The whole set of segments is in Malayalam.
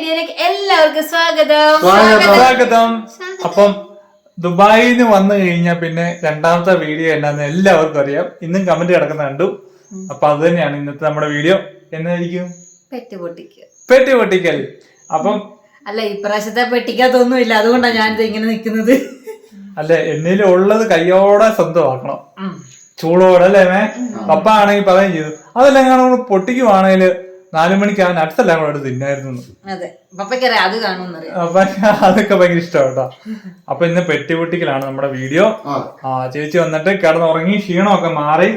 വീഡിയോയിലേക്ക് എല്ലാവർക്കും സ്വാഗതം. സ്വാഗതം. അപ്പം ദുബായിൽ നിന്ന് വന്നു കഴിഞ്ഞാൽ പിന്നെ രണ്ടാമത്തെ വീഡിയോ എന്നാന്ന് എല്ലാവർക്കും അറിയാം. ഇന്നും കമന്റ് കിടക്കുന്ന കണ്ടു. അപ്പൊ അത് തന്നെയാണ് ഇന്നത്തെ നമ്മുടെ വീഡിയോ. എന്നായിരിക്കും? പൊട്ടിക്കുക പെട്ടി പൊട്ടിക്കൽ. അപ്പം അല്ല ഇപ്രാവശ്യത്തെ പെട്ടിക്കകത്തൊന്നുമില്ല അതുകൊണ്ടാണ് ഞാനിത് ഇങ്ങനെ നിൽക്കുന്നത് അല്ലെ എന്നേലും ഉള്ളത് കയ്യോടെ സ്വന്തമാക്കണം. ചൂടോടെ അല്ലേ മേ? പപ്പ ആണെങ്കിൽ പറയുകയും ചെയ്തു. അതെല്ലാം കാണുമ്പോൾ പൊട്ടിക്കുവാണെങ്കിൽ നാലു മണിക്ക് അവൻ അടുത്തല്ല എല്ലാം കൂടെ തിന്നായിരുന്നു അതെ പപ്പയ്ക്കറിയാം അത് കാണുമെന്നറിയാം. അപ്പൊ അതൊക്കെ ഭയങ്കര ഇഷ്ടമാട്ടോ കേട്ടോ. അപ്പൊ ഇന്ന് പെട്ടിപൊട്ടിക്കലാണ് നമ്മുടെ വീഡിയോ. ആ. ചേച്ചി വന്നിട്ട് കിടന്നുറങ്ങി ക്ഷീണമൊക്കെ മാറി.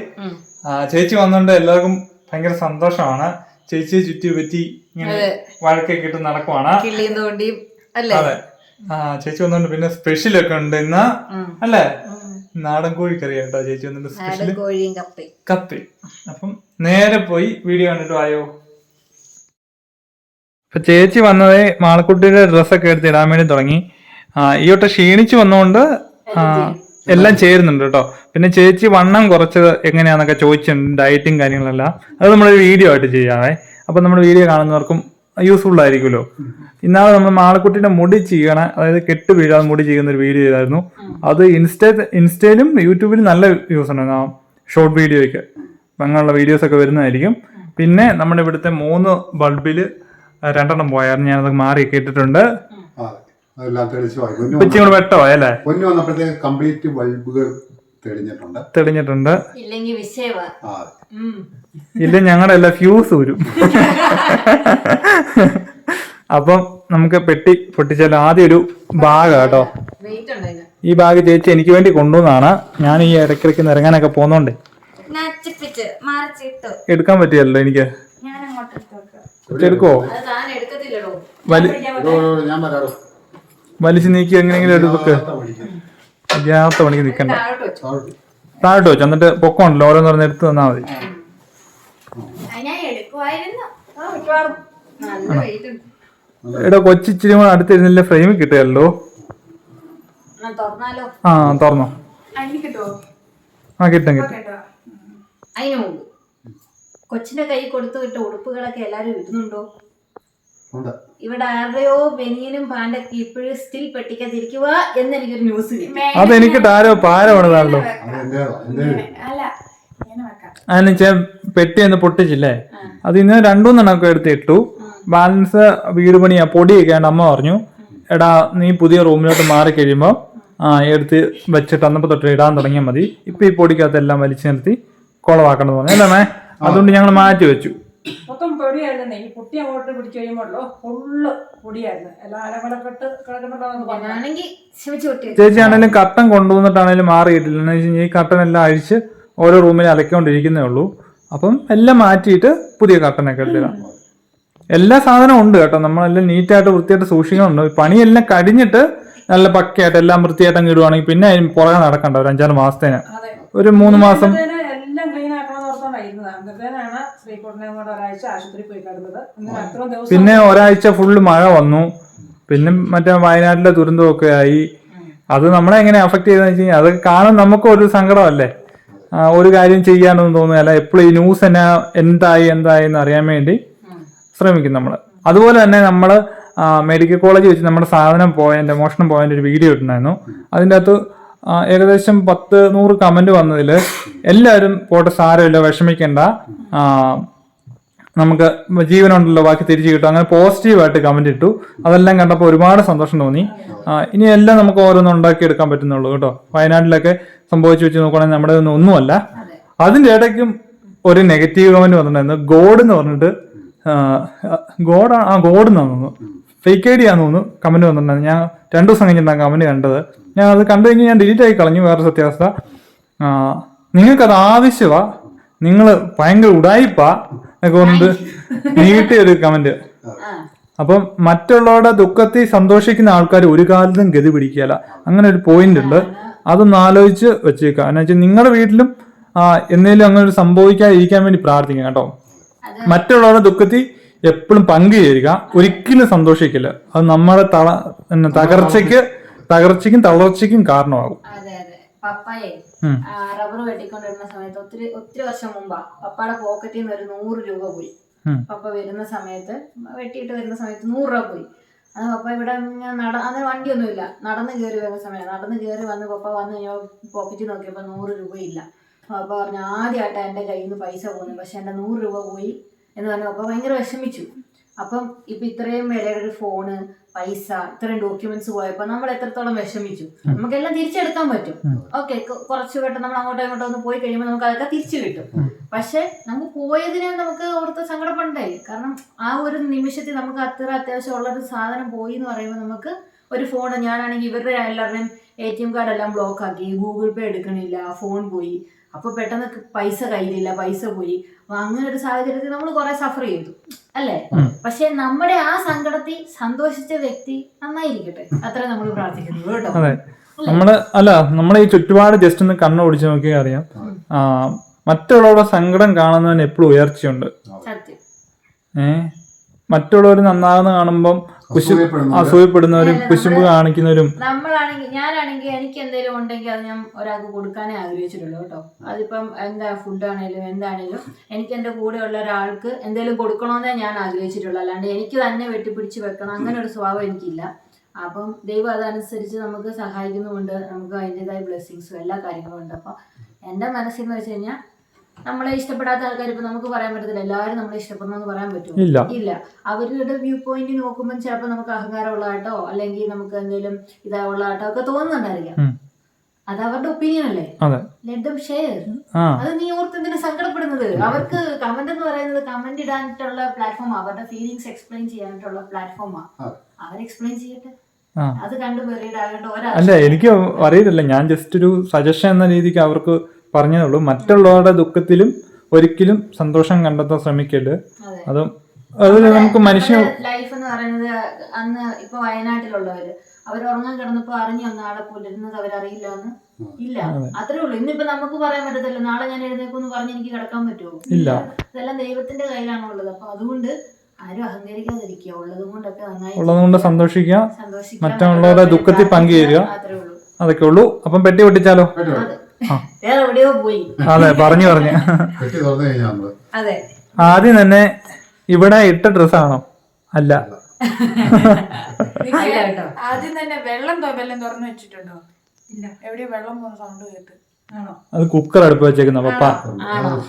ആ, ചേച്ചി വന്നുകൊണ്ട് എല്ലാവർക്കും ഭയങ്കര സന്തോഷമാണ്. ചേച്ചിയെ ചുറ്റി പറ്റി ഇങ്ങനെ വഴക്കൊക്കെ ഇട്ട് നടക്കുവാണ്. അതെ. ആ ചേച്ചി വന്നോണ്ട് പിന്നെ സ്പെഷ്യൽ ഒക്കെ ഉണ്ട് ഇന്ന്. അല്ലേ? നാടൻ കോഴി കറി കേട്ടോ ചേച്ചി വന്നിട്ട് സ്പെഷ്യൽ നാടൻ കോഴിയും കപ്പയും. കപ്പി. അപ്പം നേരെ പോയി വീഡിയോ കണ്ടിട്ട് ആയോ ഇപ്പൊ ചേച്ചി വന്നത് മാളക്കുട്ടിയുടെ ഡ്രസ്സൊക്കെ എടുത്ത് ഇടാൻ വേണ്ടി തുടങ്ങി. ഈ ഒട്ട ക്ഷീണിച്ചു വന്നുകൊണ്ട് എല്ലാം ചേരുന്നുണ്ട് കേട്ടോ. പിന്നെ ചേച്ചി വണ്ണം കുറച്ചത് എങ്ങനെയാന്നൊക്കെ ചോദിച്ചിട്ടുണ്ട് ഡയറ്റും കാര്യങ്ങളെല്ലാം. അത് നമ്മളൊരു വീഡിയോ ആയിട്ട് ചെയ്യാവേ. അപ്പൊ നമ്മുടെ വീഡിയോ കാണുന്നവർക്കും യൂസ്ഫുൾ ആയിരിക്കുമല്ലോ. ഇന്നാളെ നമ്മൾ മാളക്കുട്ടിയുടെ മുടി ചെയ്യണ അതായത് കെട്ട് വീഴാതെ മുടി ചെയ്യുന്ന ഒരു വീഡിയോ ചെയ്തായിരുന്നു. അത് ഇൻസ്റ്റ ഇൻസ്റ്റയിലും യൂട്യൂബിലും നല്ല വ്യൂസ് ഉണ്ട്. ഷോർട്ട് വീഡിയോയ്ക്ക് അപ്പൊ അങ്ങനെയുള്ള വീഡിയോസ് ഒക്കെ വരുന്നതായിരിക്കും. പിന്നെ നമ്മുടെ ഇവിടുത്തെ മൂന്ന് ബൾബിൽ രണ്ടെണ്ണം പോയായിരുന്നു. ഞാനത് മാറി കേട്ടിട്ടുണ്ട് ആ അതെല്ലാം തെളിച്ചു പോയി പൊന്നു ഇച്ചിരി കൂടെ വെട്ടോ അല്ലേ പൊന്നു വന്നപ്പോഴത്തേക്ക് കംപ്ലീറ്റ് ബൾബുകൾ തെളിഞ്ഞിട്ടുണ്ട്. തെളിഞ്ഞിട്ടുണ്ട്. ഇല്ലെങ്കിൽ വിഷയവാ. ഇല്ല ഞങ്ങളുടെ എല്ലാ ഫ്യൂസ് വരും അപ്പം നമുക്ക് പെട്ടി പൊട്ടിച്ചാൽ ആദ്യം ഒരു ബാഗ് കേട്ടോ. വെയിറ്റ് ഉണ്ട് അതിന് ഈ ബാഗ് ചേച്ചി എനിക്ക് വേണ്ടി കൊണ്ടുവന്നാണ്. ഞാൻ ഈ ഇടയ്ക്കിടയ്ക്ക് ഇറങ്ങാനൊക്കെ മറിച്ചിട്ടു. എടുക്കാൻ പറ്റിയല്ലോ എനിക്ക്. വരാറോ വലിച്ചു നീക്കി എങ്ങനെയെങ്കിലും എടുത്തൊക്കെ ഇല്ലാത്ത പണിക്ക് നിക്കണ്ട. താഴോട്ട് വെച്ചു. എന്നിട്ട് പൊക്കമുണ്ടല്ലോ ഓരോന്ന് പറഞ്ഞ എടുത്ത് തന്നാ മതി. ഞാൻ എടുക്കുമായിരുന്നു ആ, മിക്കവാറും. നല്ല വെയിറ്റ് ഉണ്ട്. എടാ കൊച്ചിച്ചിരി കൂടെ അടുത്തിരുന്നില്ല ഫ്രെയിമിൽ കിട്ടുകയല്ലോ. ആ, തുറന്നോ. ആ കിട്ടും കിട്ടും. അതിന് മുമ്പ്. കൊച്ചിന്റെ കൈ കൊടുത്തു വിട്ട ഉടുപ്പുകളൊക്കെ എല്ലാരും ഇടുന്നുണ്ടോ? ഉണ്ട്. ഇവിടെ ആരുടെയോ ബനിയനും പാണ്ടൊക്കെ ഇപ്പോഴും സ്റ്റിൽ പെട്ടിക്കാതിരിക്കുക എന്ന് എനിക്കൊരു ന്യൂസ് കിട്ടി അതെനിക്ക് ആരോ പാര പണിതാണല്ലോ അത് എന്റേതാ എന്റെ അതിന് ചേ പെട്ടി ഒന്ന് പൊട്ടിച്ചില്ലേ? അത് ഇന്ന് രണ്ടുമൂന്നെണ്ണൊക്കെ എടുത്ത് ഇട്ടു. ബാലൻസ് വീട് പണിയാ പൊടിയൊക്കെ അമ്മ പറഞ്ഞു എടാ നീ പുതിയ റൂമിലോട്ട് മാറി കഴിയുമ്പോൾ ആ എടുത്ത് വെച്ചിട്ട് അന്നപ്പോ തൊട്ട് ഇടാൻ തുടങ്ങിയാൽ മതി. ഇപ്പൊ ഈ പൊടിക്കകത്ത് എല്ലാം വലിച്ചു നിർത്തി കുളവാക്കണം പറഞ്ഞു. അല്ലേ മേ? അതുകൊണ്ട് ഞങ്ങൾ മാറ്റി വെച്ചു. മൊത്തം പൊടിയായിരുന്നേ. ഈ പൊട്ടി അങ്ങോട്ട് പിടിച്ചു കഴിയുമ്പോഴല്ലോ ഫുള്ള് പൊടിയായിരുന്നു. എല്ലാ അലമലക്കെട്ട് ഞാനാണെങ്കിൽ കൊട്ടി ചേച്ചി ആണെങ്കിലും കട്ടൻ കൊണ്ടുവന്നിട്ടാണെങ്കിലും മാറിയിട്ടില്ല. എന്ന് വെച്ച് കഴിഞ്ഞാൽ ഈ കട്ടൻ എല്ലാം അഴിച്ച് ഓരോ റൂമിൽ അലക്കൊണ്ടിരിക്കുന്നേ ഉള്ളൂ. അപ്പം എല്ലാം മാറ്റിയിട്ട് പുതിയ കട്ടനൊക്കെ എടുത്തിടാം എല്ലാ സാധനവും ഉണ്ട് കേട്ടോ. നമ്മളെല്ലാം നീറ്റായിട്ട് വൃത്തിയായിട്ട് സൂക്ഷിക്കുന്നുണ്ട്. പണിയെല്ലാം കടിഞ്ഞിട്ട് നല്ല പക്കയായിട്ട് എല്ലാം വൃത്തിയായിട്ട് അങ്ങ് ഇടുവാണെങ്കിൽ പിന്നെ അതിന് പുറകെ നടക്കണ്ട. ഒരു അഞ്ചാറ് മാസത്തേന്. ഒരു മൂന്ന് മാസം. ശ്രീകുട്ടനെ ഒരാഴ്ച പോയി കിടന്നത്. അങ്ങനെ ദിവസം പിന്നെ ഒരാഴ്ച ഫുള്ള് മഴ വന്നു. പിന്നെ മറ്റേ വയനാട്ടിലെ ദുരന്തമൊക്കെ ആയി. അത് നമ്മളെ എങ്ങനെ അഫക്ട് ചെയ്തെന്ന് വെച്ച് കഴിഞ്ഞാൽ അതൊക്കെ കാണാൻ നമുക്കും ഒരു സങ്കടമല്ലേ? ആ, ഒരു കാര്യം ചെയ്യാനൊന്നും തോന്നുകയല്ല. എപ്പോഴും ഈ ന്യൂസ് എന്നാ എന്തായി എന്തായി എന്ന് അറിയാൻ വേണ്ടി ശ്രമിക്കും നമ്മൾ അതുപോലെ തന്നെ നമ്മൾ മെഡിക്കൽ കോളേജ് വെച്ച് നമ്മുടെ സാധനം പോയതിന്റെ മോഷണം പോയതിന്റെ ഒരു വീഡിയോ ഇട്ടുണ്ടായിരുന്നു അതിന്റെ അകത്ത് ഏകദേശം പത്ത് നൂറ് കമന്റ് വന്നതിൽ എല്ലാവരും പോട്ടെ സാരമില്ല വിഷമിക്കേണ്ട. നമുക്ക് ജീവനുണ്ടല്ലോ ബാക്കി തിരിച്ചു കിട്ടും. അങ്ങനെ പോസിറ്റീവായിട്ട് കമന്റ് ഇട്ടു. അതെല്ലാം കണ്ടപ്പോൾ ഒരുപാട് സന്തോഷം തോന്നി. ഇനി എല്ലാം നമുക്ക് ഓരോന്ന് ഉണ്ടാക്കി എടുക്കാൻ പറ്റുന്നുള്ളൂ കേട്ടോ. വയനാട്ടിലൊക്കെ സംഭവിച്ചു വെച്ച് നോക്കുകയാണെങ്കിൽ നമ്മുടെ ഒന്നും ഒന്നുമല്ല. അതിന്റെ ഇടയ്ക്കും ഒരു നെഗറ്റീവ് കമന്റ് വന്നിട്ടുണ്ടായിരുന്നു. ഗോഡ് എന്ന് പറഞ്ഞിട്ട് ഗോഡ് ആ ഗോഡ് എന്നാണ് തോന്നുന്നു. ഫേക്ക് ഐ ഡി ആണെന്ന് തോന്നുന്നു കമന്റ് വന്നിട്ടുണ്ടായിരുന്നു. ഞാൻ രണ്ടു ദിവസം കഴിഞ്ഞിട്ടാണ് കമന്റ് കണ്ടത്. ഞാൻ അത് കണ്ടു കഴിഞ്ഞ് ഞാൻ ഡിലീറ്റ് ആയി കളഞ്ഞു വേറെ സത്യാവസ്ഥ. നിങ്ങൾക്കത് ആവശ്യമാ നിങ്ങൾ ഭയങ്കര ഉടായിപ്പാ. എന്നൊക്കെ പറഞ്ഞിട്ട് നീട്ടിയ ഒരു കമന്റ് അപ്പം മറ്റുള്ളവരുടെ ദുഃഖത്തിൽ സന്തോഷിക്കുന്ന ആൾക്കാർ ഒരു കാലത്തും ഗതി പിടിക്കുകയല്ല. അങ്ങനെ ഒരു പോയിന്റ് ഉണ്ട്. അതൊന്ന് ആലോചിച്ച് വെച്ചേക്കാം എന്ന് വെച്ചാൽ നിങ്ങളുടെ വീട്ടിലും എന്തെങ്കിലും അങ്ങനെ ഒരു സംഭവിക്കാതിരിക്കാൻ വേണ്ടി പ്രാർത്ഥിക്കാം കേട്ടോ. മറ്റുള്ളവരുടെ ദുഃഖത്തിൽ എപ്പോഴും പങ്കുചേരുക ഒരിക്കലും സന്തോഷിക്കില്ല അത് നമ്മുടെ തള തകർച്ചയ്ക്ക് തകർച്ചയ്ക്കും തളർച്ചയ്ക്കും കാരണമാകും. അതെ അതെ. പപ്പായെ റബ്ബർ വെട്ടിക്കൊണ്ടിരുന്ന സമയത്ത് ഒത്തിരി ഒത്തിരി വർഷം മുമ്പാ പപ്പയുടെ പോക്കറ്റിൽ നിന്ന് ഒരു നൂറ് രൂപ പോയി. പപ്പ വരുന്ന സമയത്ത് വെട്ടിയിട്ട് വരുന്ന സമയത്ത് നൂറ് രൂപ പോയി. അത് പപ്പ ഇവിടെ നട അങ്ങനെ വണ്ടിയൊന്നുമില്ല. നടന്ന് കയറി വരുന്ന സമയം നടന്ന് കയറി വന്ന് പപ്പ വന്ന് ഞാൻ പോക്കറ്റിൽ നോക്കിയപ്പോൾ നൂറ് രൂപയില്ല. ഇല്ല പപ്പ പറഞ്ഞു ആദ്യമായിട്ടാണ് എന്റെ കയ്യിൽ നിന്ന് പൈസ പോകുന്നത്. പക്ഷെ എന്റെ നൂറ് രൂപ പോയി. എന്ന് പറഞ്ഞു പപ്പ ഭയങ്കര വിഷമിച്ചു. അപ്പം ഇപ്പം ഇത്രയും വിലയുടെ ഒരു ഫോണ് പൈസ ഇത്രയും ഡോക്യുമെന്റ്സ് പോയപ്പോൾ നമ്മൾ എത്രത്തോളം വിഷമിച്ചു? നമുക്കെല്ലാം തിരിച്ചെടുക്കാൻ പറ്റും. ഓക്കെ കുറച്ച് വട്ടം നമ്മൾ അങ്ങോട്ടോ ഇങ്ങോട്ടോ ഒന്ന് പോയി കഴിയുമ്പോൾ നമുക്ക് അതൊക്കെ തിരിച്ചു കിട്ടും. പക്ഷെ നമുക്ക് പോയതിനെ നമുക്ക് ഓർത്ത് സങ്കടപ്പെടണ്ടേ? കാരണം ആ ഒരു നിമിഷത്തിൽ നമുക്ക് അത്ര അത്യാവശ്യമുള്ള ഒരു സാധനം പോയി എന്ന് പറയുമ്പോൾ നമുക്ക് ഒരു ഫോൺ ഞാനാണെങ്കിൽ ഇവരുടെ എല്ലാവരുടെയും എ ടി എം കാർഡ് എല്ലാം ബ്ലോക്ക് ആക്കി. ഗൂഗിൾ പേ എടുക്കണില്ല ഫോൺ പോയി. അപ്പൊ പെട്ടെന്ന് പൈസ കയ്യിലില്ല പൈസ പോയി. അപ്പൊ അങ്ങനെ ഒരു സാഹചര്യത്തിൽ നമ്മൾ കുറെ സഫർ ചെയ്തു. അല്ലേ. പക്ഷെ നമ്മുടെ ആ സങ്കടത്തിൽ സന്തോഷിച്ച വ്യക്തി നന്നായിരിക്കട്ടെ. അത്ര നമ്മൾ പ്രാർത്ഥിക്കുന്നു കേട്ടോ. അതെ. നമ്മൾ അല്ല നമ്മളെ ഈ ചുറ്റുപാട് ജസ്റ്റ് ഒന്ന് കണ്ണു ഓടിച്ചു നോക്കിയാൽ അറിയാം. മറ്റുള്ളവരുടെ സങ്കടം കാണുന്നതിന് എപ്പോഴും ഉയർച്ചയുണ്ട്. ഏഹ് മറ്റുള്ളവർ നന്നാകുന്ന കാണുമ്പം അസൂയപ്പെടുന്നവര്. കുശുമ്പ് കാണിക്കുന്നവരും. നമ്മളാണെങ്കിൽ ഞാനാണെങ്കിൽ എനിക്ക് എന്തെങ്കിലും ഉണ്ടെങ്കിൽ അത് ഞാൻ ഒരാൾക്ക് കൊടുക്കാനേ ആഗ്രഹിച്ചിട്ടുള്ളൂ കേട്ടോ. അതിപ്പം എന്താ ഫുഡാണേലും എന്താണേലും എനിക്ക് എന്റെ കൂടെയുള്ള ഒരാൾക്ക് എന്തെങ്കിലും കൊടുക്കണമെന്നേ ഞാൻ ആഗ്രഹിച്ചിട്ടുള്ളൂ. അല്ലാണ്ട് എനിക്ക് തന്നെ വെട്ടിപ്പിടിച്ച് വെക്കണം അങ്ങനെ ഒരു സ്വഭാവം എനിക്കില്ല. അപ്പം ദൈവം അതനുസരിച്ച് നമുക്ക് സഹായിക്കുന്നുമുണ്ട്. നമുക്ക് അതിന്റെതായ ബ്ലെസ്സിങ്സും എല്ലാ കാര്യങ്ങളും ഉണ്ട്. അപ്പം എന്റെ എന്ന് വെച്ച് കഴിഞ്ഞാൽ നമ്മളെ ഇഷ്ടപ്പെടാത്ത ആൾക്കാർ ഇപ്പൊ നമുക്ക് പറയാൻ പറ്റത്തില്ല. എല്ലാവരും നമ്മളെ ഇഷ്ടപ്പെടണമെന്ന് പറയാൻ പറ്റും ഇല്ല. അവരുടെ വ്യൂ പോയിന്റ് നോക്കുമ്പോൾ ചിലപ്പോൾ നമുക്ക് അഹങ്കാരമുള്ളതായിട്ടോ അല്ലെങ്കിൽ നമുക്ക് എന്തെങ്കിലും ഇതായുള്ളതായിട്ടോ ഒക്കെ തോന്നുന്നുണ്ടായിരിക്കാം. അത് അവരുടെ ഒപ്പീനിയൻ അല്ലേ? അതെ. ലെറ്റ് ദം ഷെയർ അത് നീ ഓർത്ത് എന്തിനാ സങ്കടപ്പെടുന്നത്? അവർക്ക് കമന്റ് എന്ന് പറയുന്നത് കമന്റ് ഇടാനായിട്ടുള്ള പ്ലാറ്റ്ഫോം അവരുടെ ഫീലിങ്സ് എക്സ്പ്ലെയിൻ ചെയ്യാനായിട്ടുള്ള പ്ലാറ്റ്ഫോമാ അവർ എക്സ്പ്ലെയിൻ ചെയ്യട്ടെ. അത് കണ്ടു അല്ല എനിക്ക് അറിയില്ല ഞാൻ ജസ്റ്റ് ഒരു സജഷൻ എന്ന രീതിക്ക് അവർക്ക് പറഞ്ഞതേ ഉള്ളൂ മറ്റുള്ളവരുടെ ദുഃഖത്തിലും ഒരിക്കലും സന്തോഷം കണ്ടെത്താൻ ശ്രമിക്കരുത്. അതെ. അതും അത് നമുക്ക് മനുഷ്യ ലൈഫ് എന്ന് പറയുന്നത് അന്ന് ഇപ്പൊ വയനാട്ടിലുള്ളവര് അവർ ഉറങ്ങാൻ കിടന്നപ്പോ അറിഞ്ഞു നാളെ പുലരുന്നത് അവരറിയില്ല എന്ന്? ഇല്ല. അത്രേ ഉള്ളൂ. ഇന്നിപ്പോ നമുക്ക് പറയാൻ പറ്റത്തില്ല. നാളെ ഞാൻ എഴുന്നേക്കുമെന്ന് പറഞ്ഞ് എനിക്ക് കിടക്കാൻ പറ്റുമോ? ഇല്ല. ഇതെല്ലാം ദൈവത്തിന്റെ കയ്യിലാണ് ഉള്ളത്. അപ്പൊ അതുകൊണ്ട് ആരും അഹങ്കരിക്കാതിരിക്കുക. ഉള്ളതും കൊണ്ടൊക്കെ നന്നായി ഉള്ളതുകൊണ്ട് സന്തോഷിക്കുക. സന്തോഷിക്കുക മറ്റുള്ളവരുടെ ദുഃഖത്തിൽ പങ്കുചേരുക. അതൊക്കെ ഉള്ളൂ. അപ്പം പെട്ടി പൊട്ടിച്ചാലോ? വേറെ എവിടെയോ പോയി. അതെ പറഞ്ഞു പറഞ്ഞു. പെട്ടി തുറന്നു കഴിഞ്ഞാൽ നമ്മൾ. അതെ. ആദ്യം തന്നെ ഇവിടെ ഇട്ട ഡ്രസ്സാണോ അല്ല. അല്ല കേട്ടോ. ആദ്യം തന്നെ വെള്ളം തൊ- വല്ലതും തുറന്നു വെച്ചിട്ടുണ്ടോ? ഇല്ല. എവിടെയോ വെള്ളം പോകുന്ന സൗണ്ട് കേട്ട്? ആണോ? അത് കുക്കർ അടുപ്പ് വെച്ചേക്കുന്ന പപ്പ?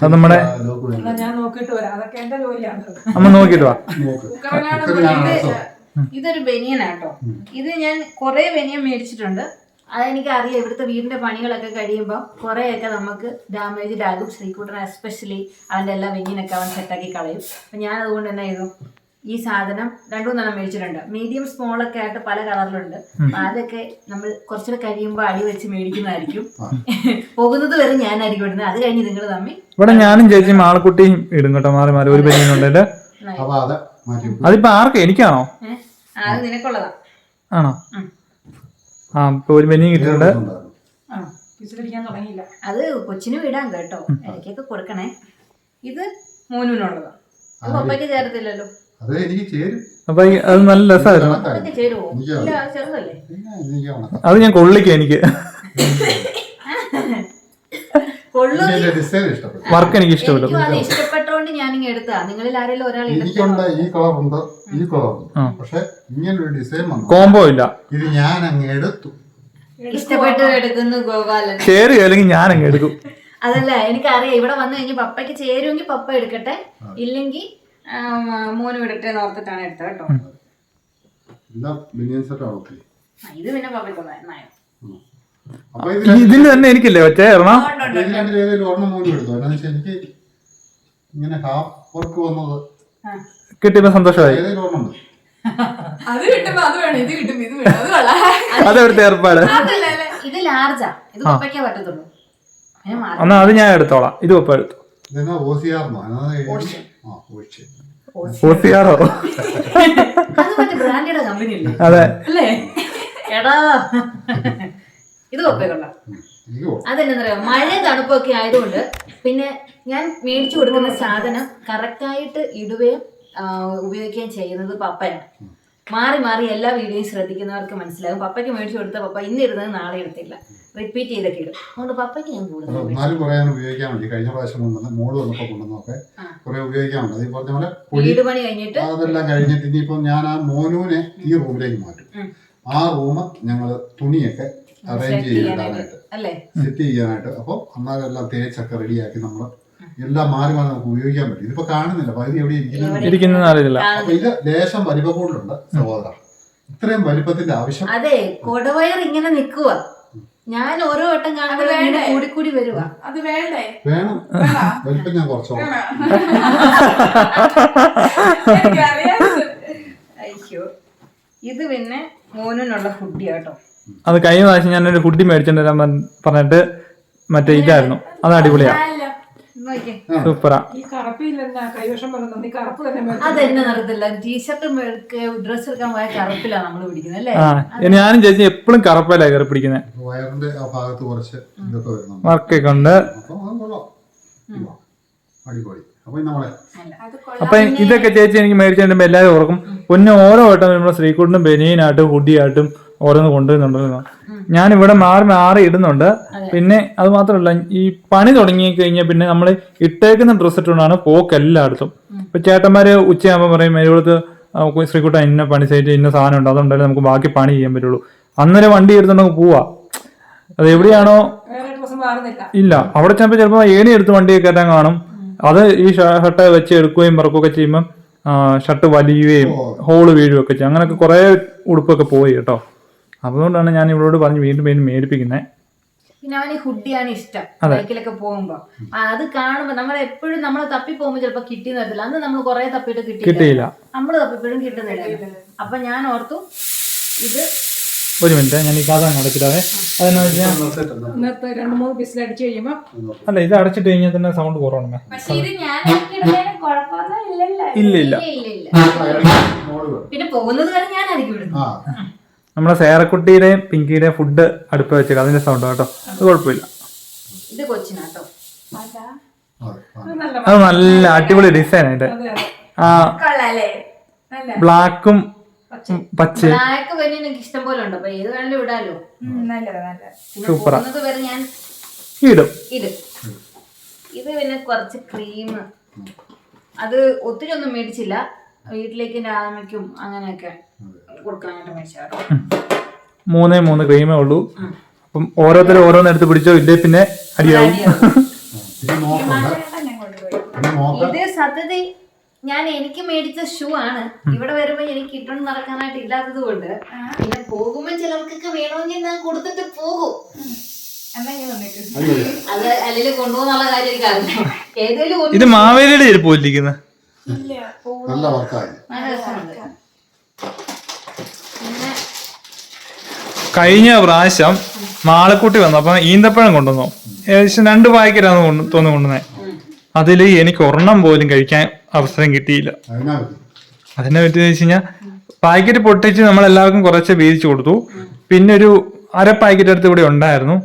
അത് നമ്മുടെ ലോക്ക്. എന്നാ ഞാൻ നോക്കിയിട്ട് വരാം. അതൊക്കെ എന്റെ ജോലിയാണ് അമ്മ നോക്കിട്ട് വാ. നോക്ക്. കുക്കറിലാണ് കുക്കറിൽ ഇത് രസം. ഇതൊരു ബനിയനാട്ടോ ഇത് ഞാൻ കുറെ ബനിയൻ മേടിച്ചിട്ടുണ്ട്. അതെനിക്ക് അറിയാം ഇവിടുത്തെ വീടിന്റെ പണികളൊക്കെ കഴിയുമ്പോൾ കുറേയൊക്കെ നമുക്ക് ഡാമേജ് ആകും ശ്രീകുട്ടൻ എസ്പെഷ്യലി അവന്റെ എല്ലാ വെങ്ങിനൊക്കെ അവൻ സെറ്റാക്കി കളയും. അപ്പൊ ഞാൻ അതുകൊണ്ട് തന്നെ ചെയ്തു ഈ സാധനം രണ്ടു മൂന്നെണ്ണം മേടിച്ചിട്ടുണ്ട്. മീഡിയം സ്മോൾ ഒക്കെ ആയിട്ട് പല കളറിലുണ്ട് അതൊക്കെ നമ്മൾ കുറച്ചുകൂടെ കഴിയുമ്പോൾ അടി വെച്ച് മേടിക്കുന്നതായിരിക്കും. പോകുന്നത് വരെ ഞാനായിരിക്കും ഇടുന്നത്. അത് കഴിഞ്ഞ് നിങ്ങൾ തമ്മിൽ ഇവിടെ ഞാനും ചേച്ചിയും ആൾക്കുട്ടിയും ഇടും കേട്ടോ. മാറി മാറി. ഒരു വെക്കും. അതിപ്പോ ആർക്കും? എനിക്കാണോ? ആ അത് നിനക്കുള്ളതാ. ആണോ. ആ ഒരു കിട്ടിയിട്ടുണ്ട്. അത് കൊച്ചിന് വിടാം കേട്ടോ. എനിക്കൊക്കെ കൊടുക്കണേ. ഇത് മോനുവിനുള്ളതാ. പപ്പയ്ക്ക് ചേർത്തില്ലല്ലോ അത് എനിക്ക് ചേരും. അപ്പൊ അത് നല്ല രസമായിരുന്നു. അത് ഞാൻ കൊള്ളിക്കേ എനിക്ക് കൊള്ളു എനിക്ക് എന്റെ ഡിസൈൻ ഇഷ്ടപ്പെട്ടു വർക്ക് എനിക്ക് അത് ഇഷ്ടപ്പെട്ടോണ്ട് ഞാനിങ്ങ് എടുത്താ നിങ്ങളിൽ ആരെങ്കിലും ഒരാൾ എനിക്കുണ്ട് ഈ ഉണ്ട്? ഈ കളർ ആ. പക്ഷെ ഇങ്ങനെ ഒരു ഡിസൈൻ വന്നു. കോംബോ ഇല്ല. ഇത് ഞാൻ അങ്ങ് എടുത്തു. ഇഷ്ടപ്പെട്ടത് എടുക്കുന്നു ഗോപാലൻ. ചേരുക അല്ലെങ്കിൽ ഞാൻ അങ്ങ് എടുക്കും. അതല്ല എനിക്കറിയാം. ഇവിടെ വന്നു കഴിഞ്ഞ് പപ്പയ്ക്ക് ചേരുമെങ്കിൽ പപ്പ എടുക്കട്ടെ. ഇല്ലെങ്കിൽ മോനും ഇടട്ടെ എന്ന് ഓർത്തിട്ടാണ് എടുത്തത് കേട്ടോ. ഇത് പിന്നെ പപ്പയ്ക്കുള്ള ഇതിന് തന്നെ എനിക്കില്ലേ പറ്റേ എറണാ? ഒരെണ്ണം മൂന്നും എടുത്തു? എനിക്ക് ഇങ്ങനെ ഹാഫ് വർക്ക് വന്നത് കിട്ടിയപ്പോ സന്തോഷമായി. അത് കിട്ടുമ്പോ അത് വേണം ഇത് കിട്ടും ഇത് വേണം അത് കൊള്ളാം അതെവിടുത്തെ ഏർപ്പാട്? ഇത് ലാർജാ. ഇത് പറ്റത്തുള്ളൂ. എന്നാ അത് ഞാൻ എടുത്തോളാം. ഇത് ഒപ്പം എടുത്തു. ഓസിയാറോ? അതെ. അല്ലേ? എടാ. ഇത് കൊള്ളാം. അതെന്നറിയോ മഴ തണുപ്പൊക്കെ ആയതുകൊണ്ട് പിന്നെ ഞാൻ മേടിച്ചു കൊടുക്കുന്ന സാധനം കറക്റ്റായിട്ട് ഇടുകയും ഉപയോഗിക്കുകയും ചെയ്യുന്നത് പപ്പയാണ്. മാറി മാറി എല്ലാ വീഡിയോയും ശ്രദ്ധിക്കുന്നവർക്ക് മനസ്സിലാകും. പപ്പയ്ക്ക് മേടിച്ചു കൊടുത്ത പപ്പ ഇന്ന് ഇടുന്നത് നാളെ എടുത്തില്ല റിപ്പീറ്റ് ചെയ്തൊക്കെ ഇടും. അതുകൊണ്ട് പപ്പയ്ക്ക് ഞാൻ കൂടുതൽ എന്നാലും കുറേ ഉപയോഗിക്കാൻ വേണ്ടി കഴിഞ്ഞ പ്രാവശ്യം കൊണ്ടുവന്ന് മോൾ വന്നപ്പോൾ കൊണ്ടുവന്നൊക്കെ. കുറേ അത് ഈ പറഞ്ഞ പോലെ വീട് പണി കഴിഞ്ഞിട്ട് അതെല്ലാം കഴിഞ്ഞിട്ട് ഇനിയിപ്പം ഞാൻ ആ മോനുവിനെ ഈ റൂമിലേക്ക് മാറ്റും. ആ റൂം ഞങ്ങൾ തുണിയൊക്കെ അറേഞ്ച് ചെയ്യാനായിട്ട് ചെയ്തിടാനായിട്ട് സെറ്റ് ചെയ്യാനായിട്ട്. അപ്പോൾ അന്നാലെല്ലാം തേച്ചൊക്കെ റെഡിയാക്കി നമ്മൾ എല്ലാം മാറി മാറി നമുക്ക് ഉപയോഗിക്കാൻ പറ്റും. ഇതിപ്പോ കാണുന്നില്ല. പകുതി എവിടെ അറിയില്ല. അപ്പൊ ഇത് ലേശം വലിപ്പ കൂടുതലുണ്ട് സഹോദര ഇത്രയും വലിപ്പത്തിന്റെ ആവശ്യം. അതെ കൊടവയർ ഇങ്ങനെ നിക്കുക ഞാൻ ഓരോ വട്ടം കാണുമ്പോൾ അത് വേണ്ടേ? കൂടി കൂടി വരുവാ. അത് വേണ്ടേ? വേണം? വലിപ്പം ഞാൻ കുറച്ചോളാം. ഇത് പിന്നെ മോനിനുള്ള ഫുഡ് കേട്ടോ. അത് കഴിഞ്ഞ പ്രാവശ്യം ഞാനൊരു ഹുഡി മേടിച്ചോണ്ട് വരാൻ പറഞ്ഞിട്ട് മറ്റേ ഇതായിരുന്നു. അത് അടിപൊളിയാ. സൂപ്പറാ. ഈ കറുപ്പില്ലെന്നാ കൈവശം പറഞ്ഞു നീ കറുപ്പ് തന്നെ മേടിച്ചു. അതെന്നെ നടത്തില്ല? ടീഷർട്ട് ഡ്രസ് എടുക്കാൻ പോയ കറുപ്പിലാണ് നമ്മൾ പിടിക്കുന്നത് അല്ലേ? ആ. ഞാനും ചേച്ചി എപ്പോഴും കറുപ്പല്ലേ കയറി പിടിക്കുന്നത് വയറിന്റെ ആ ഭാഗത്ത് കുറച്ച് ഇതൊക്കെ വരുന്നുണ്ട്. വർക്കൊക്കെ ഉണ്ട് അപ്പൊ ഇതൊക്കെ ചേച്ചി എനിക്ക് മേടിച്ചു എല്ലാവരും ഓർക്കും. പൊന്നെ ഓരോ വട്ടം നമ്മുടെ ശ്രീകുട്ടിനും ബനിയനായിട്ടും ഹുഡിയായിട്ടും ഓരോന്ന് കൊണ്ടുവരുന്നുണ്ടല്ലോ ഞാൻ ഇവിടെ മാറി മാറി ഇടുന്നുണ്ട്. പിന്നെ അത് മാത്രമല്ല ഈ പണി തുടങ്ങി കഴിഞ്ഞാൽ പിന്നെ നമ്മൾ ഇട്ടേക്കുന്ന ഡ്രസ്സ് ഇട്ടുകൊണ്ടാണ് പോക്ക് എല്ലായിടത്തും. ഇപ്പൊ ചേട്ടന്മാര് ഉച്ചയാകുമ്പോൾ പറയും മേലോടത്ത് ശ്രീകുട്ട ഇന്ന പണി സൈറ്റ് ഇന്ന സാധനം ഉണ്ട്. അതുകൊണ്ടല്ലേ നമുക്ക് ബാക്കി പണി ചെയ്യാൻ പറ്റുള്ളൂ. അന്നേരം വണ്ടി എടുത്തുണ്ടെങ്കിൽ പോവാ. അത് എവിടെയാണോ ഇല്ല. അവിടെ ചെന്നപ്പോ ചിലപ്പോ ഏണി എടുത്ത് വണ്ടി കയറ്റാൻ കാണും. അത് ഈ ഷർട്ട് വെച്ച് എടുക്കുകയും പറക്കുകയൊക്കെ ചെയ്യുമ്പോൾ ഷർട്ട് വലിയുകയും ഹോൾ വീഴുകയൊക്കെ ചെയ്യും. അങ്ങനെയൊക്കെ കുറെ ഉടുപ്പൊക്കെ പോയി കേട്ടോ. അതുകൊണ്ടാണ് ഞാൻ ഇവളോട് പറഞ്ഞ് വീണ്ടും വീണ്ടും മേടിപ്പിക്കുന്നത് പിന്നെ അവന് ഹുഡിയാണ് ഇഷ്ടം. ബൈക്കിലൊക്കെ പോകുമ്പോ. അത് കാണുമ്പോ നമ്മൾ എപ്പോഴും നമ്മൾ തപ്പി പോകുമ്പോ ചിലപ്പോ കിട്ടിയെന്ന് വരത്തില്ല. അന്ന് നമ്മൾ കുറെ തപ്പിയിട്ട് കിട്ടിയില്ല. കിട്ടിയില്ല. നമ്മൾ തപ്പിപ്പോഴും കിട്ടുന്നില്ല. അപ്പൊ ഞാൻ ഓർത്തു ഇത് ഒരു മിനിറ്റ് ഞാൻ ഈ കഥ അടച്ചിട്ടാവേ അതെന്നാ വെച്ചാൽ രണ്ട് മൂന്ന് പിസിൽ അടിച്ചു കഴിയുമ്പോ അല്ല ഇത് അടച്ചിട്ട് കഴിഞ്ഞാൽ തന്നെ സൗണ്ട് കുറവാണ് ഇല്ല ഇല്ല. പിന്നെ പോകുന്നത് വരെ ഞാനായിരിക്കും ഇടുന്നത് ആ. നമ്മളെ സേറക്കുട്ടിയുടെയും പിങ്കിയുടെയും ഫുഡ് അടുപ്പ് വെച്ചേക്കാം. അതിന്റെ സൗണ്ട് കേട്ടോ. അത് കുഴപ്പമില്ല. അതാ നല്ല നല്ല അടിപൊളി ഡിസൈൻ അതിന്റെ അതെ അതെ. ആ ബ്ലാക്കും ഇഷ്ടം പോലെ ഉണ്ട്? ഏത് വേണമെങ്കിലും ഇടാലോ. സൂപ്പറാ. ഞാൻ ഇടും. ഇത് ഇത് പിന്നെ കുറച്ച് ക്രീം അത് ഒത്തിരി ഒന്നും മേടിച്ചില്ല. വീട്ടിലേക്ക് രാമയ്ക്കും അങ്ങനെയൊക്കെ കൊടുക്കാനായിട്ട് മേടിച്ചാട്ടോ മൂന്നേ മൂന്ന് ക്രീമേ ഉള്ളൂ. അപ്പം ഓരോരുത്തരും ഓരോന്ന് എടുത്ത് പിടിച്ചോ ഇല്ലേ പിന്നെ അടിയാവും. ഇത് സത്യത്തിൽ ഞാൻ എനിക്ക് മേടിച്ച ഷൂ ആണ്. ഇവിടെ വരുമ്പോ എനിക്ക് ഇട്ടോണ്ട് നടക്കാനായിട്ട് ഇല്ലാത്തത് കൊണ്ട് പിന്നെ പോകുമ്പോ ചിലർക്കൊക്കെ വേണമെങ്കിൽ ഞാൻ കൊടുത്തിട്ട് പോകും. അത് അല്ലെങ്കിൽ കൊണ്ടുപോകുന്നുള്ള കാര്യം ഏതെങ്കിലും ഇത് മാവേലിയുടെ ചെരുപ്പ് പോലിരിക്കുന്നത് നല്ല വർക്കായി. കഴിഞ്ഞ പ്രാവശ്യം മാളക്കുട്ടി വന്നു. അപ്പൊ ഈന്തപ്പഴം കൊണ്ടുവന്നു. ഏകദേശം രണ്ട് പാക്കറ്റാണ് കൊണ്ട് തോന്നു കൊണ്ടുവന്നേ. അതിൽ എനിക്ക് ഒരെണ്ണം പോലും കഴിക്കാൻ അവസരം കിട്ടിയില്ല. അതിനാ പറ്റി. അതിനെ പറ്റി വെച്ച് കഴിഞ്ഞാൽ പാക്കറ്റ് പൊട്ടിച്ച് നമ്മൾ എല്ലാവർക്കും കുറച്ച് വീതിച്ചു കൊടുത്തു. പിന്നെ ഒരു അര പാക്കറ്റ് അടുത്ത് ഇവിടെ ഉണ്ടായിരുന്നു.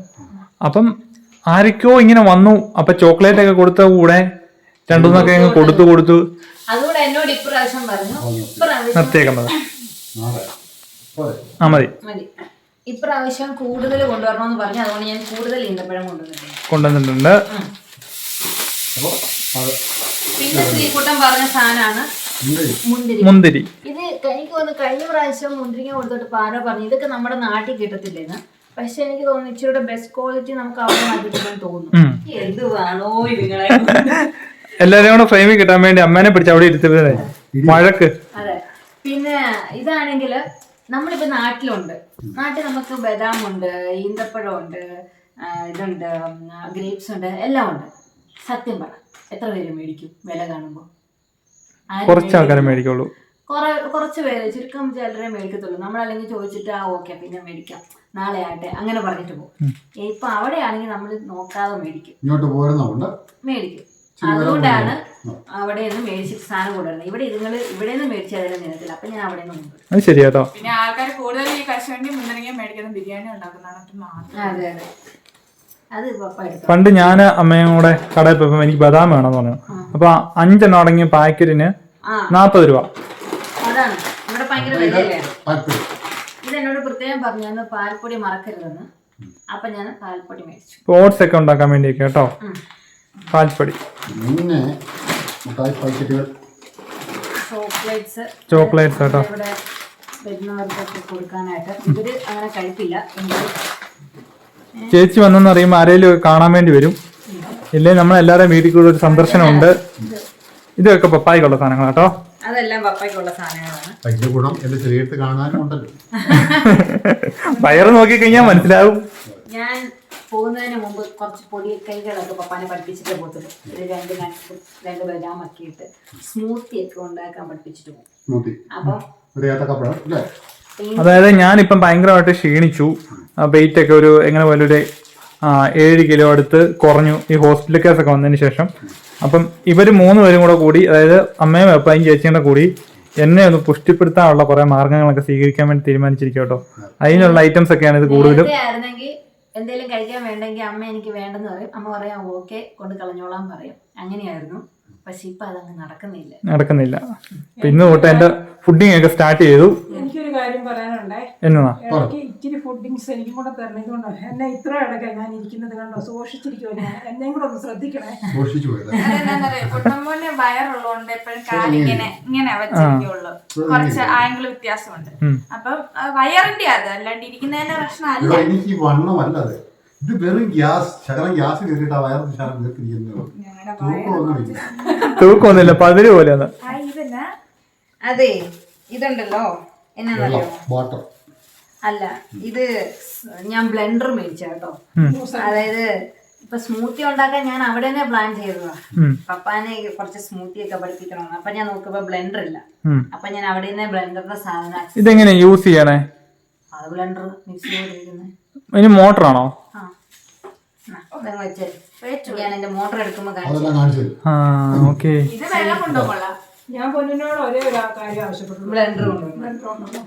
അപ്പം ആരൊക്കെയോ ഇങ്ങനെ വന്നു. അപ്പൊ ചോക്ലേറ്റ് ഒക്കെ കൊടുത്ത കൂടെ രണ്ടുമൂന്നൊക്കെ അങ്ങ് കൊടുത്തു കൊടുത്തു. അതുകൂടെ എന്നോട് ഇപ്രാവശ്യം പറഞ്ഞു. നിർത്തിയേക്കാൻ ആ മതി. മതി. ഇപ്രാവശ്യം കൂടുതൽ കൊണ്ടുവരണമെന്ന് പറഞ്ഞു. അതുകൊണ്ട് ഞാൻ കൂടുതൽ ഈന്തപ്പഴം കൊണ്ടുവന്നിട്ടുണ്ട്. കൊണ്ടുവന്നിട്ടുണ്ട്. അപ്പൊ അത് പിന്നെ ശ്രീകുട്ടൻ പറഞ്ഞ സാധനമാണ് ഉണ്ട് മുന്തിരി. മുന്തിരി. ഇത് എനിക്ക് തോന്നുന്നു കഴിഞ്ഞ പ്രാവശ്യം മുന്തിരിങ്ങ കൊടുത്തിട്ട് പാര പറഞ്ഞു. ഇതൊക്കെ നമ്മുടെ നാട്ടിൽ കിട്ടത്തില്ലെന്ന്. പക്ഷെ എനിക്ക് തോന്നുന്നു ഇച്ചിരി ബെസ്റ്റ് ക്വാളിറ്റി നമുക്ക് അവിടെ കിട്ടുമെന്ന് തോന്നുന്നു. വേണോ എന്ത് എല്ലാവരും കൂടെ ഫ്രെയിമിൽ കിട്ടാൻ വേണ്ടി അമ്മേനെ പിടിച്ച് അവിടെ ഇരുത്തരുതേ മഴക്ക് അതെ. പിന്നെ ഇതാണെങ്കിൽ നമ്മളിപ്പോ നാട്ടിലുണ്ട്. നാട്ടിൽ നമുക്ക് ബദാം ഉണ്ട് ഈന്തപ്പഴമുണ്ട് ഉണ്ട് ഇതുണ്ട് ഗ്രേപ്സ് ഉണ്ട് എല്ലാം ഉണ്ട്. സത്യം പറ എത്ര പേര് മേടിക്കും വില കാണുമ്പോൾ കുറച്ച് ആൾക്കാരെ മേടിക്കുള്ളൂ. കുറെ കുറച്ച് പേര് ചുരുക്കം ചിലരെ മേടിക്കത്തുള്ളൂ. നമ്മൾ നമ്മളല്ലെങ്കിൽ ചോദിച്ചിട്ട് ആ ഓക്കെ പിന്നെ മേടിക്കാം. നാളെ ആട്ടെ അങ്ങനെ പറഞ്ഞിട്ട് പോകും. ഇപ്പൊ അവിടെയാണെങ്കിൽ നമ്മൾ നോക്കാതെ മേടിക്കും. ഇങ്ങോട്ട് മേടിക്കും. അതുകൊണ്ടാണ്. അവിടെ നിന്ന് മേടിച്ചിട്ട് സാധനം കൊണ്ടുവരുന്നത്. ഇവിടെ ഇതുങ്ങൾ ഇവിടെ നിന്ന് മേടിച്ചതിലും നിരത്തില്ല. അപ്പൊ ഞാൻ അവിടെ നിന്ന് അത് ശരിയാട്ടോ. പിന്നെ ആൾക്കാർ കൂടുതൽ ഈ കശുവണ്ടി മുന്തിരിങ്ങ മേടിക്കുന്ന ബിരിയാണി ഉണ്ടാക്കുന്നതാണ് അത് മാത്രം. അതെ അതെ. അത് പപ്പ എടുത്തു പണ്ട് ഞാൻ അമ്മയും കൂടെ കടയിൽ പോയപ്പോ എനിക്ക് ബദാം വേണമെന്ന് പറഞ്ഞു. അപ്പൊ അഞ്ചെണ്ണം അടങ്ങിയ പാക്കറ്റിന് നാപ്പത് രൂപ. ഇത് എന്നോട് പ്രത്യേകം പറഞ്ഞു പാൽപ്പൊടി മറക്കരുതെന്ന്. അപ്പൊ ഞാൻ പാൽപ്പൊടി മേടിച്ചു. ഓട്സ് ഒക്കെ ഉണ്ടാക്കാൻ വേണ്ടിയൊക്കെ കേട്ടോ. പാൽപ്പൊടി. പിന്നെ മുട്ടായി പാക്കറ്റുകൾ. ചോക്ലേറ്റ്സ്. ചോക്ലേറ്റ്സ് കേട്ടോ. ഇവിടെ വരുന്നവർക്കൊക്കെ കൊടുക്കാനായിട്ട്. ഇവർ അങ്ങനെ കഴിക്കില്ല. ചേച്ചി വന്നെന്ന് അറിയുമ്പോൾ ആരെങ്കിലും കാണാൻ വേണ്ടി വരും. ഇല്ലേ? നമ്മളെല്ലാരും വീട്ടിൽ കൂടെ ഒരു സന്ദർശനമുണ്ട്. ഇതൊക്കെ പപ്പായിക്കുള്ള സാധനങ്ങൾ കേട്ടോ. അതെല്ലാം പപ്പയ്ക്കുള്ള സാധനങ്ങളാണ്. അതിന്റെ ഗുണം എന്റെ ശരീരത്തിൽ കാണാനും ഉണ്ടല്ലോ. വയറ് നോക്കി കഴിഞ്ഞാൽ മനസ്സിലാവും. ഞാൻ പോകുന്നതിന് മുമ്പ് കുറച്ച് പൊടി കൈകളൊക്കെ പപ്പാനെ പഠിപ്പിച്ചിട്ട് പോകത്തുള്ളൂ. ഒരു രണ്ട് നട്ട്സും രണ്ട് ബദാം ഒക്കെ ഇട്ട് സ്മൂത്തി ഒക്കെ ഉണ്ടാക്കാൻ പഠിപ്പിച്ചിട്ട് പോകും. അപ്പം അതായത് ഞാനിപ്പം ഭയങ്കരമായിട്ട് ക്ഷീണിച്ചു. വെയിറ്റ് ഒക്കെ ഒരു എങ്ങനെ പോലെ ഒരു ഏഴ് കിലോ അടുത്ത് കുറഞ്ഞു ഈ ഹോസ്പിറ്റൽ ഒക്കെ വന്നതിന് ശേഷം. അപ്പം ഇവർ മൂന്ന് പേരും കൂടെ കൂടി അതായത് അമ്മയും അപ്പായും ചേച്ചിയും കൂടെ കൂടി എന്നെ ഒന്ന് പുഷ്ടിപ്പെടുത്താനുള്ള കുറെ മാർഗങ്ങളൊക്കെ സ്വീകരിക്കാൻ വേണ്ടി തീരുമാനിച്ചിരിക്കും കേട്ടോ. അതിനുള്ള ഐറ്റംസ് ഒക്കെയാണ് ഇത് കൂടുതലും. എന്തെങ്കിലും കഴിക്കാൻ വേണ്ടെങ്കിൽ അമ്മ എനിക്ക് വേണ്ടെന്ന് പറയും. അമ്മ പറയാം ഓക്കെ കൊണ്ട് കളഞ്ഞോളാൻ പറയും. അങ്ങനെയായിരുന്നു. പക്ഷെ ഇപ്പൊ അതങ്ങ് നടക്കുന്നില്ല. നടക്കുന്നില്ല. പിന്നെ തൊട്ട് എന്റെ ഫുഡിങ് ഒക്കെ സ്റ്റാർട്ട് ചെയ്തു. കാര്യം പറയാനുണ്ടേ. എന്നതാ? ഇടയ്ക്ക് ഇച്ചിരി ഫുഡിങ്സ് എനിക്കും കൂടെ തരണം. ഇതുകൊണ്ടോ എന്നെ ഇത്ര ഇടയ്ക്ക് ഞാൻ ഇരിക്കുന്നത് കണ്ടോ? സൂക്ഷിച്ചിരിക്കുമോ ഞാൻ. എന്നെയും കൂടെ ഒന്ന് ശ്രദ്ധിക്കണേ. സൂക്ഷിച്ചു പോയത്. അതെന്താന്നറിയോ കുട്ടമ്പോന്റെ വയറുള്ളതുകൊണ്ട് എപ്പോഴും കാലിങ്ങനെ ഇങ്ങനെ വെച്ചിരിക്കുള്ളൂ കുറച്ച് ആംഗിൾ വ്യത്യാസമുണ്ട്. ഉം. അപ്പം ആ, വയറിന്റെ അത് അല്ലാണ്ട് ഇരിക്കുന്നതിന്റെ പ്രശ്നമല്ല. ഇവിടെ എനിക്ക് ഈ വണ്ണമല്ല അത്. ഇത് വെറും ഗ്യാസ് ശകലം ഗ്യാസ് കയറിയിട്ട് ആ വയറിന് ശകലം വീർത്തിരിക്കുന്നു ഞങ്ങളുടെ തൂക്കമൊന്നുമില്ല. തൂക്കമൊന്നുമില്ല പതിര് പോലെയാണ്. ആ ഇതെന്നാ? അതെ ഇതുണ്ടല്ലോ. എന്നാന്നറിയോ വാട്ടർ അല്ല ഇത് ഞാൻ ബ്ലെൻഡർ മേടിച്ച കേട്ടോ. അതായത് ഇപ്പൊ സ്മൂത്തി ഉണ്ടാക്കാൻ ഞാൻ അവിടെ തന്നെ പ്ലാൻ ചെയ്തതാ. പപ്പാനെ കുറച്ച് സ്മൂത്തി ഒക്കെ പഠിപ്പിക്കണമെന്ന്. അപ്പൊ ഞാൻ നോക്കുമ്പോ ബ്ലെൻഡർ ഇല്ല. അപ്പൊ ഞാൻ അവിടെ നിന്ന് ബ്ലെൻഡറിന്റെ സാധനം ഇതെങ്ങനെ യൂസ് ചെയ്യണേ? അത് ബ്ലെൻഡർ മിക്സ് ചെയ്തിരിക്കുന്നത് മോട്ടർ ആണോ? ഞാൻ എന്റെ മോട്ടർ എടുക്കുമ്പോ കാണിച്ചു ഇത് വെള്ളം കൊണ്ടുപോകൊള്ളാം ഞാൻ പൊന്നിനോട് ഒരേ ഒരു കാര്യം ആവശ്യപ്പെട്ടു. ബ്ലെൻഡർ കൊണ്ടുവന്നു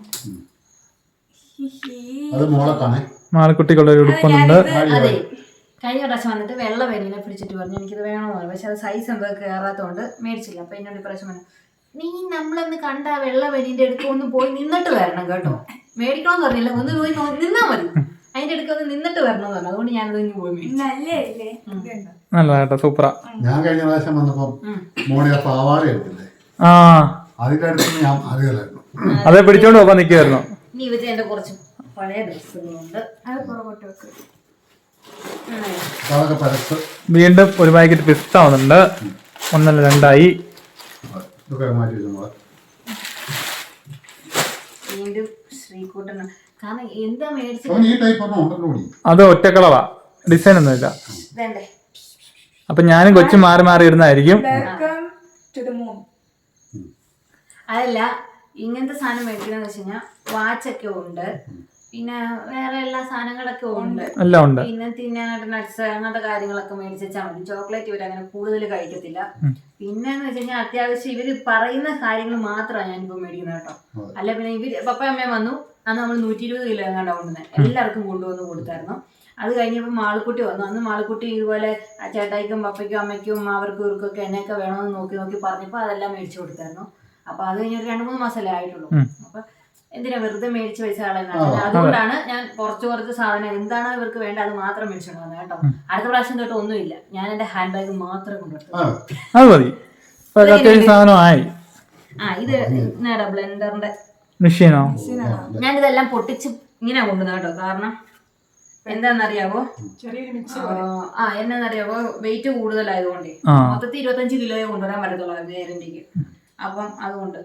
അത് മോളെ കാണേ മാളിക്കുട്ടിക്കുള്ള ഒരു ഉടുപ്പൊന്നുണ്ട് കഴിഞ്ഞ പ്രാവശ്യം വന്നിട്ട് വെള്ള പെരീനെ പിടിച്ചിട്ട് പറഞ്ഞു. എനിക്കിത് വേണമെന്ന് പറഞ്ഞു. പക്ഷെ അത് സൈസ് എന്തോ കയറാത്തതുകൊണ്ട് മേടിച്ചില്ല. അപ്പൊ എന്നോട് ഇപ്രാവശ്യം പറഞ്ഞു നീ നമ്മളൊന്ന് കണ്ട ആ വെള്ള വരിന്റെ അടുത്ത് ഒന്ന് പോയി നിന്നിട്ട് വരണം കേട്ടോ. മേടിക്കണമെന്ന് പറഞ്ഞില്ല. ഒന്ന് പോയി നിന്നാ മതി. അതിന്റെ അടുത്ത് ഒന്ന് നിന്നിട്ട് വരണം എന്ന് പറഞ്ഞു. അതുകൊണ്ട് ഞാനത് ഇനി പോയി മേടിച്ചു. നല്ലേ ഇല്ലേ? ഇതുണ്ടോ? നല്ലതാ കേട്ടോ സൂപ്പറാ. ഞാൻ കഴിഞ്ഞ പ്രാവശ്യം വന്നപ്പോ മോണിയ ആ പാവാട എടുത്തില്ലേ? ആ. അതിന്റെ അടുത്ത് ഞാൻ അറിയലായിരുന്നു. അതെ പിടിച്ചോണ്ട് പോകാൻ നിൽക്കുമായിരുന്നു ഇനി ഇവർ എന്റെ കുറച്ച് പഴയ ഡ്രസ്സുകളുണ്ട്. അത് പുറകോട്ട് വെക്ക്. ഉം. അപ്പൊ അതൊക്കെ പരത്ത്. വീണ്ടും ഒരു പാക്കറ്റ് പിസ്ത വന്നിട്ടുണ്ട്. ഒന്നല്ല രണ്ടായി. ഇതൊക്കെ മാറ്റി വെച്ചു വീണ്ടും കാരണം എന്താ അവൻ ഈ ടൈപ്പ് ഒരെണ്ണം ഉണ്ടല്ലോ കൂടി അത് ഒറ്റക്കളവാ ഡിസൈൻ ഒന്നുമില്ല ഇല്ല. അപ്പൊ ഞാനും കൊച്ചും മാറി മാറി ഇടുന്നതായിരിക്കും വെൽക്കം ടു ദ മൂൺ അതല്ല ഇങ്ങനത്തെ സാധനം മേടിക്കണമെന്ന് വെച്ച് കഴിഞ്ഞാൽ വാച്ചൊക്കെ ഉണ്ട്. പിന്നെ വേറെ എല്ലാ സാധനങ്ങളൊക്കെ ഉണ്ട്. എല്ലാം ഉണ്ട്. പിന്നെ തിന്നാനായിട്ട് നട്ട്സ് അങ്ങനത്തെ കാര്യങ്ങളൊക്കെ മേടിച്ചാൽ മതി. ചോക്ലേറ്റ് ഇവർ അങ്ങനെ കൂടുതൽ കഴിക്കത്തില്ല. പിന്നെ എന്ന് വെച്ച് കഴിഞ്ഞാൽ അത്യാവശ്യം ഇവർ പറയുന്ന കാര്യങ്ങൾ മാത്രമാണ് ഞാനിപ്പോ മേടിക്കുന്നത് കേട്ടോ. അല്ല പിന്നെ ഇവർ പപ്പ അമ്മയും വന്നു. അന്ന് നമ്മൾ നൂറ്റി ഇരുപത് കിലോ എങ്ങാണ്ടാ കൊണ്ടുവന്നത് എല്ലാവർക്കും കൊണ്ടുവന്ന് കൊടുത്തായിരുന്നു. അത് കഴിഞ്ഞപ്പോൾ മാളക്കുട്ടി വന്നു. അന്ന് മാളക്കുട്ടി ഇതുപോലെ ചേട്ടായിക്കും പപ്പയ്ക്കും അമ്മയ്ക്കും അവർക്കും ഇവർക്കൊക്കെ എന്നെയൊക്കെ വേണമെന്ന് നോക്കി നോക്കി പറഞ്ഞപ്പോൾ അതെല്ലാം മേടിച്ചു കൊടുത്തായിരുന്നു. അപ്പൊ അത് കഴിഞ്ഞൊരു രണ്ടു മൂന്ന് മാസമല്ലേ ആയിട്ടുള്ളൂ. അപ്പൊ എന്തിനാ വെറുതെ മേടിച്ച് പൈസ കളയുന്നത്? അതുകൊണ്ടാണ് ഞാൻ കുറച്ച് കുറച്ച് സാധനം എന്താണ് ഇവർക്ക് വേണ്ട അത് മാത്രം മേടിച്ചോണ്ട് വന്നത് കേട്ടോ. അടുത്ത പ്രാവശ്യം തൊട്ട് ഒന്നുമില്ല. ഞാൻ എന്റെ ഹാൻഡ് ബാഗ് മാത്രം കൊണ്ടുവരുന്നത് ആ. ഇത് എന്നാടാ ബ്ലെൻഡറിന്റെ. മെഷീനോ? ഞാനിതെല്ലാം പൊട്ടിച്ച് ഇങ്ങനെ കൊണ്ടുവന്നത് കേട്ടോ. കാരണം എന്താണെന്നറിയാവോ? ആ, എന്നാന്നറിയാവോ? വെയിറ്റ് കൂടുതലായതുകൊണ്ടേ. മൊത്തത്തിൽ ഇരുപത്തഞ്ച് കിലോയെ കൊണ്ടുവരാൻ പറ്റത്തുള്ളൂ ഗ്യാരണ്ടിക്ക് അപ്പം അതുകൊണ്ട്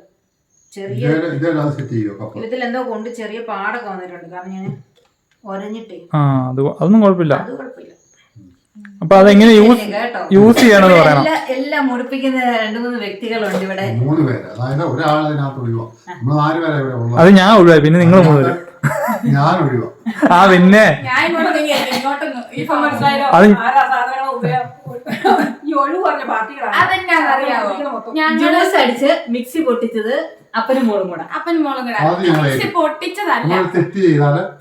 ചെറിയ ഇതിൽ എന്തോ കൊണ്ട് ചെറിയ പാടൊക്കെ വന്നിട്ടുണ്ട്. കാരണം ഞാൻ ഒരഞ്ഞിട്ടേ. ആ അത് അതൊന്നും കുഴപ്പമില്ല. അത് കുഴപ്പമില്ല. അപ്പൊ അതെങ്ങനെ യൂസ് യൂസ് ചെയ്യണമെന്ന് പറയണം. എല്ലാം മുടിപ്പിക്കുന്ന രണ്ട് മൂന്ന് വ്യക്തികളുണ്ട് ഇവിടെ. മൂന്ന് പേര്. അതായത് ഒരാൾ അതിനകത്ത് ഒഴിവാ. നമ്മൾ നാല് പേരാ ഇവിടെ ഉള്ളത്. അത് ഞാൻ ഒഴിവായി. പിന്നെ നിങ്ങൾ മൂന്ന് ഞാൻ ഒഴിവാ. ആ പിന്നെ. അത് ഈ ഒഴിവ് പറഞ്ഞ പാർട്ടികളാണ്. ഞങ്ങൾ ജ്യൂസ് അടിച്ച് മിക്സി പൊട്ടിച്ചത് അപ്പനും മോളും കൂടെ. അപ്പനും മോളും കൂടെ. മിക്സി പൊട്ടിച്ചതല്ല.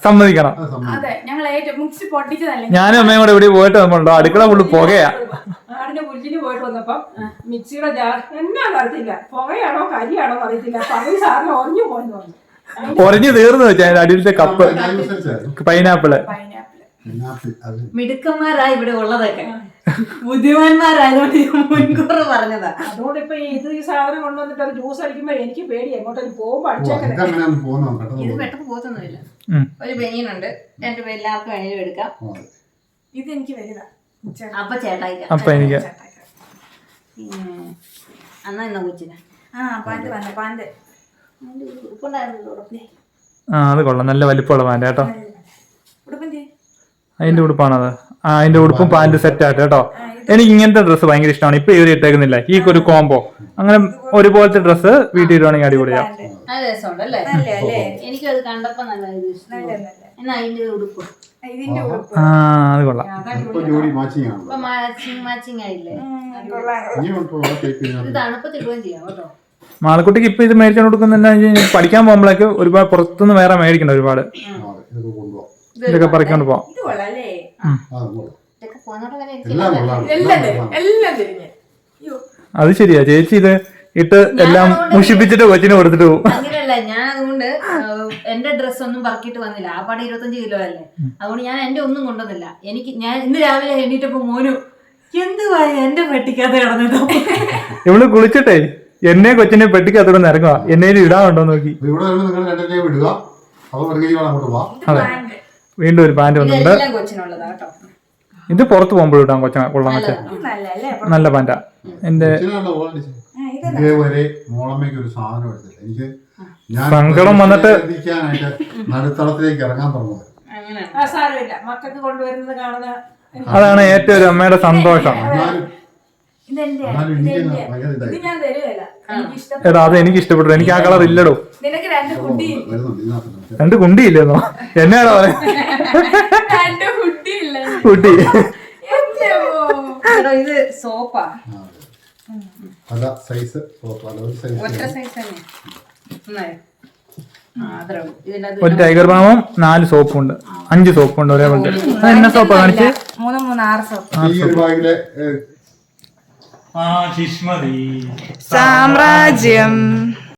സമ്മതിക്കണം. അതെ ഞങ്ങൾ ഏറ്റവും മിക്സി പൊട്ടിച്ചതല്ല. ഞാനും അമ്മയും കൂടെ ഇവിടെ പോയിട്ട് നമ്മളുണ്ടോ അടുക്കള ഫുള്ള് പുകയാ. ആടിന്റെ പുല്ലിന് പോയിട്ട് വന്നപ്പം മിക്സിയുടെ ജാർ എന്നാ അറിയത്തില്ല. പുകയാണോ കരിയാണോ അറിയത്തില്ല. പകുതി സാധനം ഒറിഞ്ഞു പോയെന്ന് പറഞ്ഞു. ഒരഞ്ഞു തീർന്നു വെച്ചാൽ അടിയിലത്തെ കപ്പ്. പൈനാപ്പിൾ. അത് മിടുക്കന്മാരാ ഇവിടെ ഉള്ളതൊക്കെ. ബുദ്ധിമാന്മാരായതുകൊണ്ട് മുൻകൂർ പറഞ്ഞതാ. അതുകൊണ്ട് ഇപ്പൊ ഈ ഇത് ഈ സാധനം കൊണ്ടുവന്നിട്ട് ജ്യൂസ് അടിക്കുമ്പോ എനിക്ക് പേടി എങ്ങോട്ടും പോകുമ്പോ അടിച്ചേക്കണേ. ഇത് പെട്ടെന്ന് പോത്തൊന്നുമില്ല ഒരു ബനിയനുണ്ട്. രണ്ടു പേര് എല്ലാവർക്കും വേണേലും എടുക്കാം. ഇത് എനിക്ക് വലുതാ. അപ്പൊ ചേട്ടായിക്കാം. അപ്പൊ എനിക്ക് അന്നാ എന്നാ കൊച്ചിന് ആ പാന്റ് വന്ന പാന്റ് ഉടുപ്പുണ്ടായിരുന്നല്ലോ ഉടുപ്പിനെ ആ അത് കൊള്ളാം. നല്ല വലിപ്പമുള്ള പാന്റ് കേട്ടോ. ഉടുപ്പിന്റെ അതിന്റെ ഉടുപ്പാണത്. ആ അതിന്റെ ഉടുപ്പും പാന്റ് സെറ്റ് ആയിട്ട് കേട്ടോ. എനിക്ക് ഇങ്ങനത്തെ ഡ്രസ്സ് ഭയങ്കര ഇഷ്ടമാണ് ഇപ്പൊ ഇവർ ഇട്ടേക്കുന്നില്ല. ഈ ഒരു കോംബോ അങ്ങനെ ഒരുപോലത്തെ ഡ്രസ്സ് വീട്ടിൽ ഇടുവാണെങ്കിൽ അടിപൊളിയാ. അത് കണ്ടപ്പോ നല്ല ഇത് നല്ല നല്ല എന്നാ അതിന്റെ ഉടുപ്പ്? ഇതിന്റെ ഉടുപ്പ്. ആ അത് കൊള്ളാം. മാളക്കുട്ടിക്ക് ഇപ്പൊ ഇത് മേടിച്ചോണ്ട് കൊടുക്കുന്ന പഠിക്കാൻ പോകുമ്പോഴേക്ക് ഒരുപാട് പുറത്തുനിന്ന് വേറെ മേടിക്കണ്ട ഒരുപാട്. ഇതൊക്കെ പറിക്കൊണ്ട് പോവാം. അത് ശരിയാ. ചേച്ചി ഇത് ഇട്ട് എല്ലാം മുഷിപ്പിച്ചിട്ട് കൊച്ചിന് കൊടുത്തിട്ട് പോകും അങ്ങനെയല്ല ഞാൻ അതുകൊണ്ട് എന്റെ ഡ്രസ്സ് ഒന്നും പറക്കിട്ട് വന്നില്ല. ആ പാടെ ഇരുപത്തഞ്ച് കിലോ അല്ലേ? അതുകൊണ്ട് ഞാൻ എന്റെ ഒന്നും കൊണ്ടുവന്നില്ല. എനിക്ക് ഞാൻ ഇന്ന് രാവിലെ എണ്ണീറ്റപ്പോ മോനു എന്തുവാ എന്റെ പെട്ടിക്കകത്ത് കിടന്നത്? ഇവൾ കുളിച്ചിട്ടേ. എന്നെ കൊച്ചിനെ പെട്ടിക്കകത്തോടെ ഇറങ്ങുക ഇടാൻ ഉണ്ടോ നോക്കി. ഇവിടെ നിങ്ങൾ വിടുക. അപ്പൊ അങ്ങോട്ട് പോവാം. പാന്റ് വീണ്ടും ഒരു പാന്റ് വന്നിട്ടുണ്ട്. ഇത് പുറത്ത് പോകുമ്പോഴും കൊച്ചാ കൊച്ച. കൊള്ളാൻ വെച്ച നല്ല പാന്റാ എന്റെ ഇതേവരെ മോളമ്മയ്ക്ക് ഒരു സാധനം എടുത്തില്ല. എനിക്ക് ഞാൻ സങ്കടം വന്നിട്ട് നടുത്തളത്തിലേക്ക് ഇറങ്ങാൻ തുടങ്ങുന്നത് അതാണ് ഏറ്റവും ഒരു അമ്മയുടെ സന്തോഷം. എടാ അത് എനിക്ക് ഇഷ്ടപ്പെട്ടു. എനിക്ക് ആ കളർ ഇല്ലടോ. നിനക്ക് രണ്ട് കുണ്ടി ഇല്ലെന്നോ എന്നാടാ പറയാ കുട്ടി. ഇത് സോപ്പാ. പല സൈസ് ഒരു ഒരു ടൈഗർ ബാമും നാല് സോപ്പും ഉണ്ട് അഞ്ച് സോപ്പും ഉണ്ട് ഒരേപോലത്തെ. അത് എന്നെ സോപ്പാ കാണിച്ച്? മൂന്ന് മൂന്ന് ആറ് സോപ്പ്. ഈ ഒരു ബാഗിലെ സാമ്രാജ്യം.